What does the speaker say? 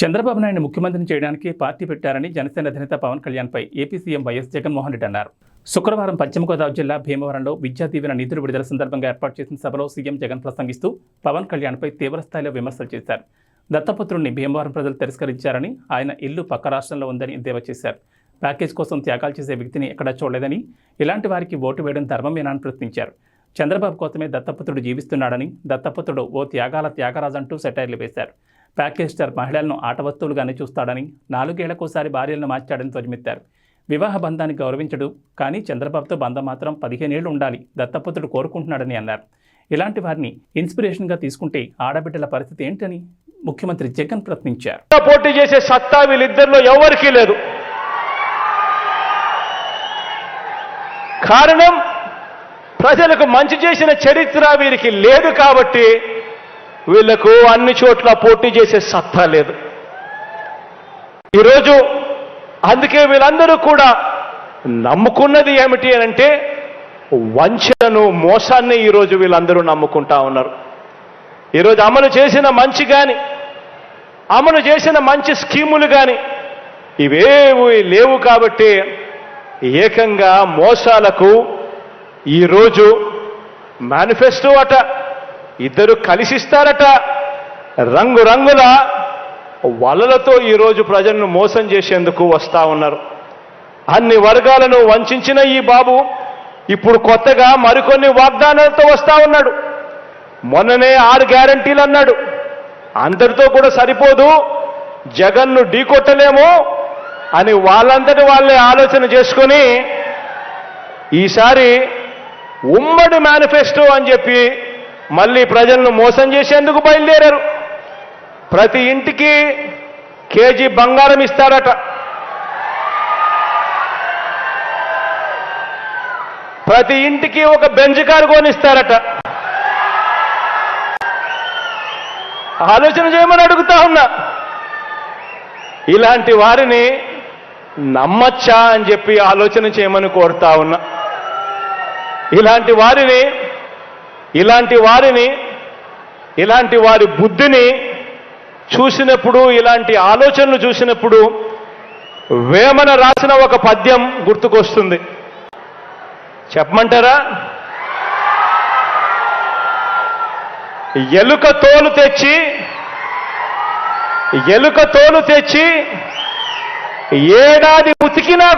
చంద్రబాబు నాయుడు ముఖ్యమంత్రిని చేయడానికి పార్టీ పెట్టారని జనసేన అధినేత Pawan కళ్యాణ్పై AP CM YS Jaganmohan Reddy అన్నారు. శుక్రవారం పశ్చిమ గోదావరి జిల్లా భీమవరంలో విద్యా దీవెన నిధులు విడుదల సందర్భంగా ఏర్పాటు చేసిన సభలో సీఎం జగన్ ప్రసంగిస్తూ పవన్ కళ్యాణ్పై తీవ్రస్థాయిలో విమర్శలు చేశారు. దత్తపుత్రుడిని భీమవరం ప్రజలు తిరస్కరించారని ఆయన ఇల్లు పక్క రాష్ట్రంలో ఉందని ఎద్దేవా చేశారు. ప్యాకేజ్ కోసం త్యాగాలు చేసే వ్యక్తిని ఎక్కడా చూడలేదని ఇలాంటి వారికి ఓటు వేయడం ధర్మమేనా అని ప్రశ్నించారు. చంద్రబాబు కోసమే దత్తపుత్రుడు జీవిస్తున్నాడని దత్తపుత్రుడు ఓ త్యాగాల త్యాగరాజంటూ సెటైర్లు వేశారు. ప్యాకేజ్ మహిళలను ఆట వస్తువులుగానే చూస్తాడని నాలుగేళ్ళకోసారి భార్యలను మార్చాడని ధ్వజమెత్తారు. వివాహ బంధాన్ని గౌరవించడు కానీ చంద్రబాబుతో బంధం మాత్రం పదిహేనేళ్ళు ఉండాలి దత్తపుత్రుడు కోరుకుంటున్నాడని అన్నారు. ఇలాంటి వారిని ఇన్స్పిరేషన్గా తీసుకుంటే ఆడబిడ్డల పరిస్థితి ఏంటని ముఖ్యమంత్రి జగన్ ప్రశ్నించారు. పోటీ చేసే సత్తా వీళ్ళిద్దరిలో ఎవరికీ లేదు. కారణం ప్రజలకు మంచి చేసిన చరిత్ర వీరికి లేదు కాబట్టి వీళ్ళకు అన్ని చోట్ల పోటీ చేసే సత్తా లేదు. ఈరోజు అందుకే వీళ్ళందరూ కూడా నమ్ముకున్నది ఏమిటి అని అంటే వంచనను మోసాన్ని ఈరోజు వీళ్ళందరూ నమ్ముకుంటా ఉన్నారు. ఈరోజు అమలు చేసిన మంచి కానీ అమలు చేసిన మంచి స్కీములు కానీ ఇవేవి లేవు కాబట్టి ఏకంగా మోసాలకు ఈరోజు మేనిఫెస్టో అట. ఇద్దరు కలిసిస్తారట. రంగురంగుల వలలతో ఈరోజు ప్రజలను మోసం చేసేందుకు వస్తా ఉన్నారు. అన్ని వర్గాలను వంచిన ఈ బాబు ఇప్పుడు కొత్తగా మరికొన్ని వాగ్దానాలతో వస్తా ఉన్నాడు. మొన్ననే ఆరు గ్యారంటీలు అన్నాడు. అందరితో కూడా సరిపోదు. జగన్ను ఢీకొట్టలేము అని వాళ్ళంతటి వాళ్ళే ఆలోచన చేసుకొని ఈసారి ఉమ్మడి మేనిఫెస్టో అని చెప్పి మళ్ళీ ప్రజలను మోసం చేసేందుకు బయలుదేరారు. ప్రతి ఇంటికి కేజీ బంగారం ఇస్తాడట. ప్రతి ఇంటికి ఒక బెంజ్ కారు కొనిస్తారట ఆలోచన చేయమని అడుగుతా ఉన్నా. ఇలాంటి వారిని నమ్మచ్చా అని చెప్పి ఆలోచన చేయమని కోరుతా ఉన్నా. ఇలాంటి వారిని ఇలాంటి వారిని ఇలాంటి వారి బుద్ధిని చూసినప్పుడు ఇలాంటి ఆలోచనలు చూసినప్పుడు వేమన రాసిన ఒక పద్యం గుర్తుకొస్తుంది. చెప్పమంటారా? ఎలుక తోలు తెచ్చి ఎలుక తోలు తెచ్చి ఏడాది ఉతికినా